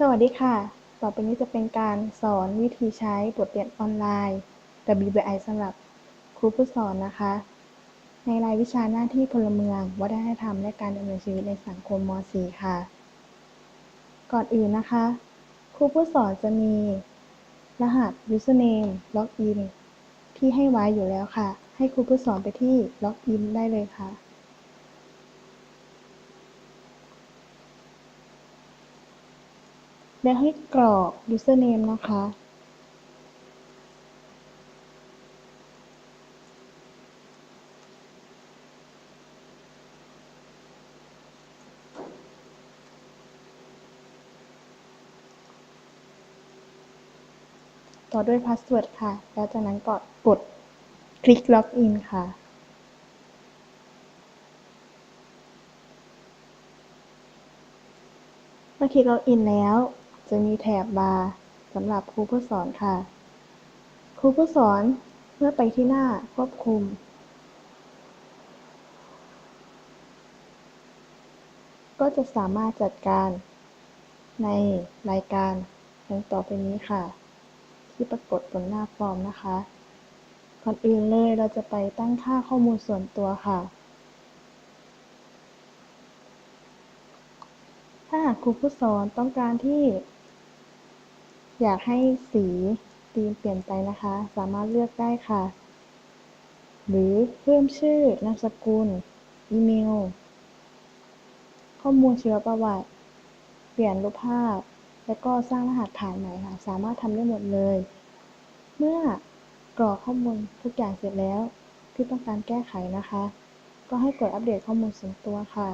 สวัสดีค่ะ ต่อไปนี้จะเป็นการสอนวิธีใช้บทเรียนออนไลน์ WBI สำหรับครูผู้สอนนะคะ ในรายวิชาหน้าที่พลเมือง วัฒนธรรม และการดำเนินชีวิตในสังคมม .4 ค่ะ ก่อนอื่นนะคะ ครูผู้สอนจะมี รหัส username login ที่ให้ไว้อยู่แล้วค่ะ ให้ครูผู้สอนไปที่ login ได้เลยค่ะ แล้วให้กรอก username นะคะ ต่อด้วย password ค่ะ แล้วจากนั้นก็กดคลิก login ค่ะเมื่อคลิก login แล้ว จะมีแถบบาร์สำหรับครูผู้สอนค่ะ ครูผู้สอนเมื่อไปที่หน้าควบคุม ก็จะสามารถจัดการในรายการดังต่อไปนี้ค่ะ ที่ปรากฏบนหน้าฟอร์มนะคะก่อนอื่นเลยเราจะไปตั้งค่าข้อมูลส่วนตัวค่ะ ถ้าหากครูผู้สอนต้องการที่ อยากให้สีธีมเปลี่ยนไปนะคะ สามารถเลือกได้ค่ะ หรือเพิ่มชื่อนามสกุล อีเมล ข้อมูลชีวประวัติ เปลี่ยนรูปภาพ แล้วก็สร้างรหัสผ่านใหม่ค่ะ สามารถทำได้หมดเลย เมื่อกรอกข้อมูลทุกอย่างเสร็จแล้วที่ต้องการแก้ไขนะคะ ก็ให้กดอัปเดตข้อมูลส่วนตัวค่ะ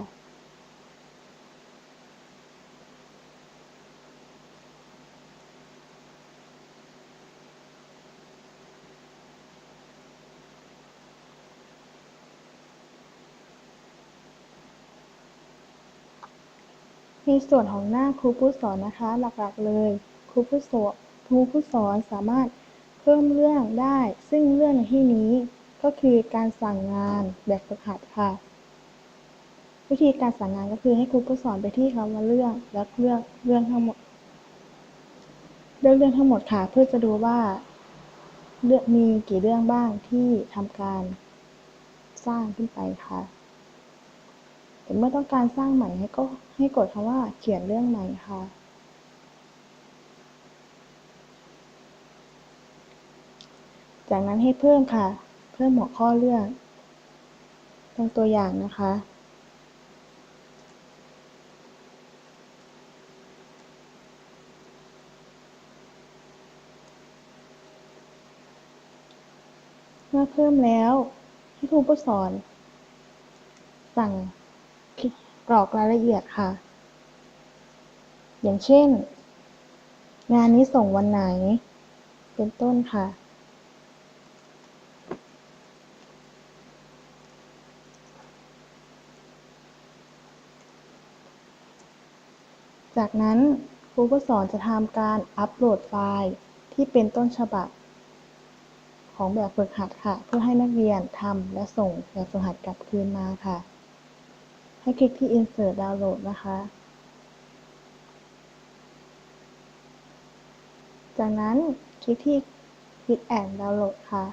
ในส่วนของหน้าครูผู้สอนนะคะหลักๆเลย ครูผู้สอนครูผู้สอนสามารถเพิ่มเรื่องได้ ซึ่งเรื่องในที่นี้ก็คือการสั่งงานแบบฝึกหัดค่ะ วิธีการสั่งงานก็คือให้ครูผู้สอนไปที่คำว่าเรื่องแล้วเลือกเรื่องทั้งหมดเลือกเรื่องทั้งหมดค่ะ เพื่อจะดูว่าเลือกมีกี่เรื่องบ้างที่ทำการสร้างขึ้นไปค่ะ แต่เมื่อต้องการสร้างใหม่ให้ก็ให้กดคำว่าเขียนเรื่องใหม่ค่ะ จากนั้นให้เพิ่มค่ะ เพิ่มหัวข้อเรื่องเป็นตัวอย่างนะคะ เมื่อเพิ่มแล้วให้ครูผู้สอนสั่ง กรอกรายละเอียดค่ะ อย่างเช่น งานนี้ส่งวันไหน เป็นต้นค่ะ จากนั้นครูผู้สอนจะทำการอัปโหลดไฟล์ที่เป็นต้นฉบับ ของแบบฝึกหัดค่ะ เพื่อให้นักเรียนทำและส่งแบบฝึกหัดกลับคืนมาค่ะ ให้คลิกที่ insert download นะคะ จากนั้นคลิกที่ click and download ค่ะ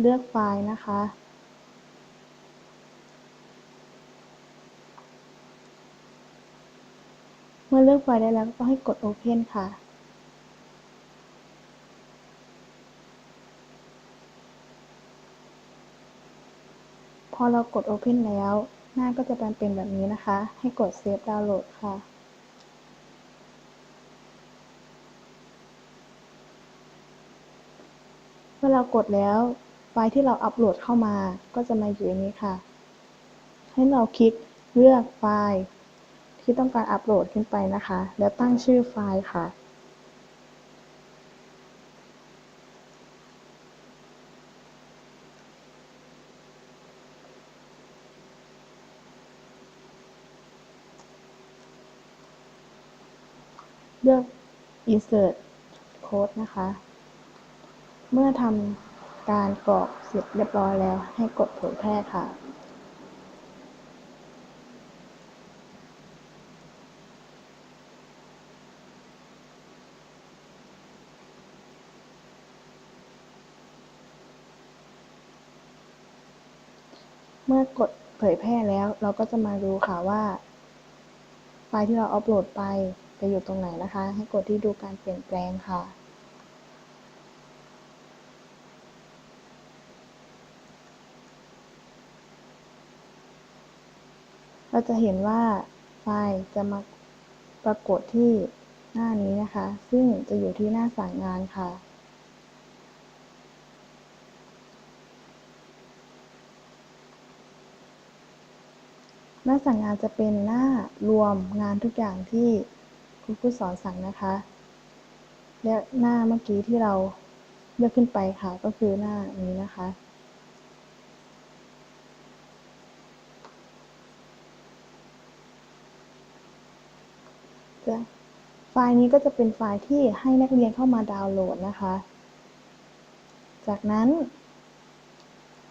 เลือกไฟล์นะคะ เมื่อเลือกไฟล์ได้แล้วก็ให้กด open ค่ะพอเรากด open แล้ว หน้าก็จะเป็นแบบนี้นะคะ ให้กด save download ค่ะเมื่อเรากดแล้วไฟล์ที่เราอัปโหลดเข้ามาก็จะมาอยู่ในนี้ค่ะ ให้เราคลิกเลือกไฟล์ที่ต้องการอัปโหลดขึ้นไปนะคะ แล้วตั้งชื่อไฟล์ค่ะ insert code นะคะ เมื่อทำการกรอกเสร็จเรียบร้อยแล้ว ให้กดเผยแพร่ค่ะ เมื่อกดเผยแพร่แล้วเราก็จะมาดูค่ะว่า ไฟล์ที่เราอัปโหลดไป จะอยู่ตรงไหนนะคะ ให้กดที่ดูการเปลี่ยนแปลงค่ะ เราจะเห็นว่าไฟล์จะมาปรากฏที่หน้านี้นะคะ ซึ่งจะอยู่ที่หน้าสั่งงานค่ะหน้าสั่งงานจะเป็นหน้ารวมงานทุกอย่างที่ คุณผู้สอนสั่งนะคะและหน้าเมื่อกี้ที่เราเลือกขึ้นไปค่ะ ก็คือหน้านี้นะคะจะไฟล์นี้ก็จะเป็นไฟล์ที่ให้นักเรียนเข้ามาดาวน์โหลดนะคะ จากนั้น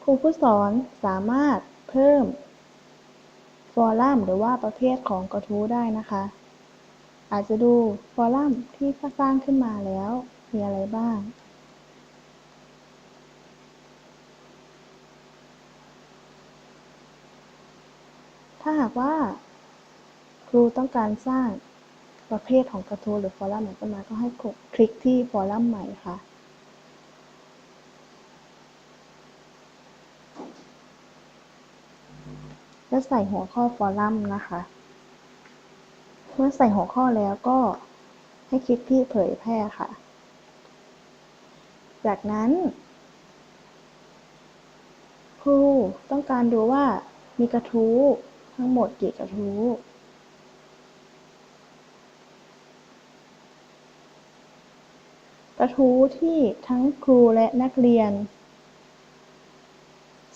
ครูผู้สอนสามารถเพิ่มฟอรัมหรือว่าประเภทของกระทู้ได้นะคะ อาจจะดูฟอรัมที่สร้างขึ้นมาแล้ว มีอะไรบ้าง ถ้าหากว่า ครูต้องการสร้างประเภทของกระทู้หรือฟอรัมใหม่ขึ้นมาก็ให้กดคลิกที่ฟอรัมใหม่ค่ะและใส่หัวข้อฟอรัมนะคะ เมื่อใส่หัวข้อแล้วก็ให้คลิกที่เผยแพร่ค่ะ จากนั้น ครูต้องการดูว่ามีกระทู้ทั้งหมดกี่กระทู้กระทู้ที่ทั้งครูและนักเรียน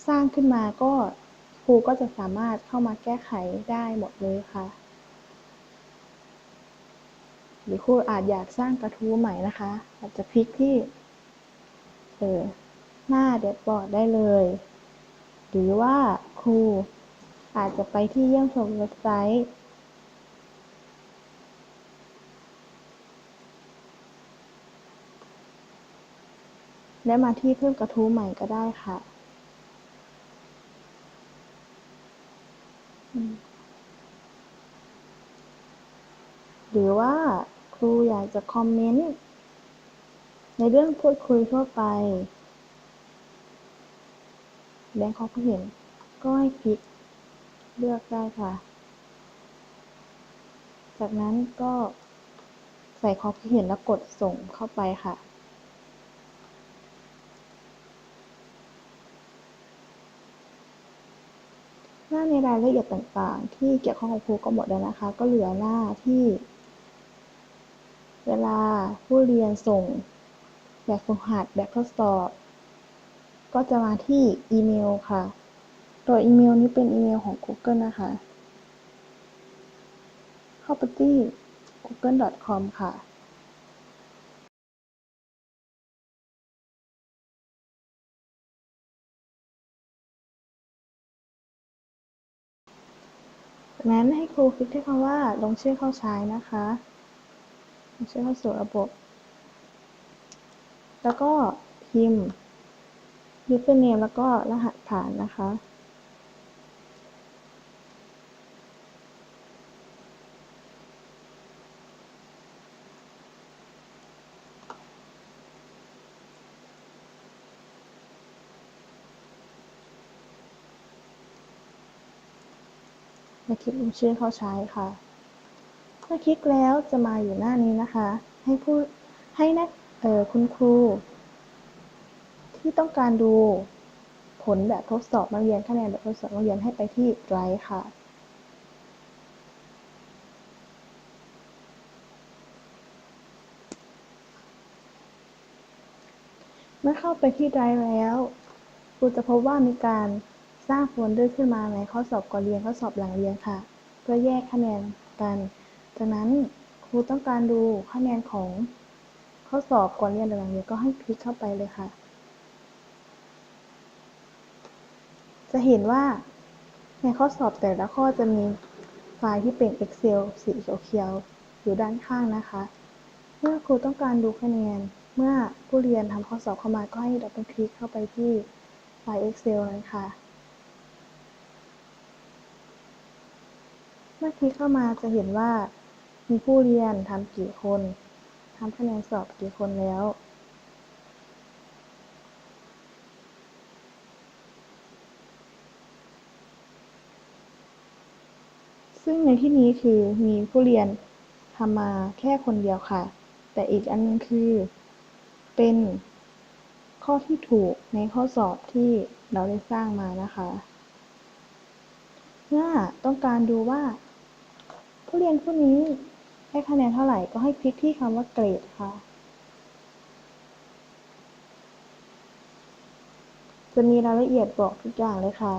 สร้างขึ้นมาก็ครูก็จะสามารถเข้ามาแก้ไขได้หมดเลยค่ะ หรือครูอาจอยากสร้างกระทู้ใหม่นะคะ อาจจะคลิกที่เออหน้าแดชบอร์ดได้เลย หรือว่าครูอาจจะไปที่เยี่ยมชมเว็บไซต์และมาที่เพิ่มกระทู้ใหม่ก็ได้ค่ะ หรือว่าากจะคอมเมนต์ ในเรื่องพูดคุยทั่วไปแสดงความคิดเห็น ก็ให้คลิกเลือกได้ค่ะ จากนั้นก็ใส่ความคิดเห็นแล้วกดส่งเข้าไปค่ะ หน้าในรายละเอียดต่างๆ ที่เกี่ยวข้องกับครูก็หมดแล้วนะคะ ก็เหลือหน้าที่ เวลาผู้เรียนส่ง แบบฝึกหัดแบบทดสอบ ก็จะมาที่อีเมลค่ะ ตัวอีเมลนี้เป็นอีเมลของ Google นะคะ เข้าไปที่ google.com ค่ะจากนั้นให้ครูคลิกที่คำว่าลงชื่อเข้าใช้นะคะ ลงชื่อเข้าสู่ระบบ แล้วก็พิมพ์ username แล้วก็รหัสผ่านนะคะและคลิกลงชื่อเข้าใช้ค่ะ มื่อคลิกแล้วจะมาอยู่หน้านี้นะคะ ให้ผู้ให้นักคุณครู ที่ต้องการดูผลแบบทดสอบนักเรียนคะแนนแบบทดสอบนักเรียนให้ไปที่ Drive ค่ะ เมื่อเข้าไปที่ Drive แล้วครูจะพบว่ามีการสร้างโฟลเดอร์ขึ้นมาในข้อสอบก่อนเรียนข้อสอบหลังเรียนค่ะ เพื่อแยกคะแนนกัน จากนั้นครูต้องการดูคะแนนของข้อสอบก่อนเรียนหรือหลังเรียนก็ให้คลิกเข้าไปเลยค่ะ จะเห็นว่าในข้อสอบแต่ละข้อจะมีไฟล์ที่เป็น Excel สีเขียวอยู่ด้านข้างนะคะ เมื่อครูต้องการดูคะแนน เมื่อผู้เรียนทำข้อสอบเข้ามาก็ให้ดับเบิลคลิกเข้าไปที่ไฟล์ Excel นั้นค่ะ เมื่อคลิกเข้ามาจะเห็นว่า มีผู้เรียนทำกี่คนทำคะแนนสอบกี่คนแล้ว ซึ่งในที่นี้คือมีผู้เรียนทำมาแค่คนเดียวค่ะ แต่อีกอันนึงคือ เป็นข้อที่ถูกในข้อสอบที่เราได้สร้างมานะคะเมื่อต้องการดูว่า ผู้เรียนผู้นี้ ได้คะแนนเท่าไหร่ก็ให้คลิกที่คำว่าเกรดค่ะ จะมีรายละเอียดบอกทุกอย่างเลยค่ะ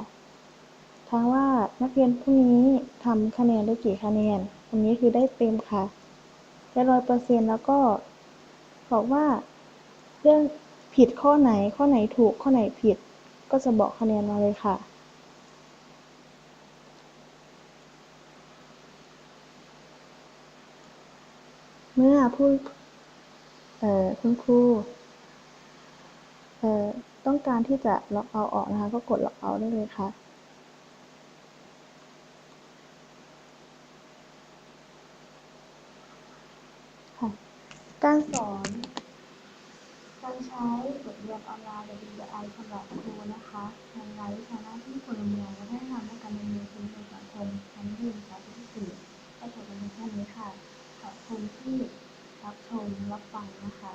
ทั้งว่านักเรียนผู้นี้ทำคะแนนได้กี่คะแนนอันนี้คือได้เต็มค่ะได้ร้อยเปอร์เซ็นต์แล้วก็บอกว่าเรื่องผิดข้อไหนข้อไหนถูกข้อไหนผิดก็จะบอกคะแนนมาเลยค่ะ เมื่อผู้เอ่อคุณครูเอ่อต้องการที่จะล็อกเอาออกนะคะ ก็กดล็อกเอาได้เลยค่ะ การสอน การใช้บทเรียนออนไลน์ WBI สำหรับครูนะคะในรายวิชาหน้าที่พลเมืองและวัฒนธรรมการดำเนินชีวิตในสังคมชั้นเรียนสาธิตที่สี่ก็จบลงเพียงเท่านี้ค่ะ ขอบคุณที่รับชมรับฟังนะคะ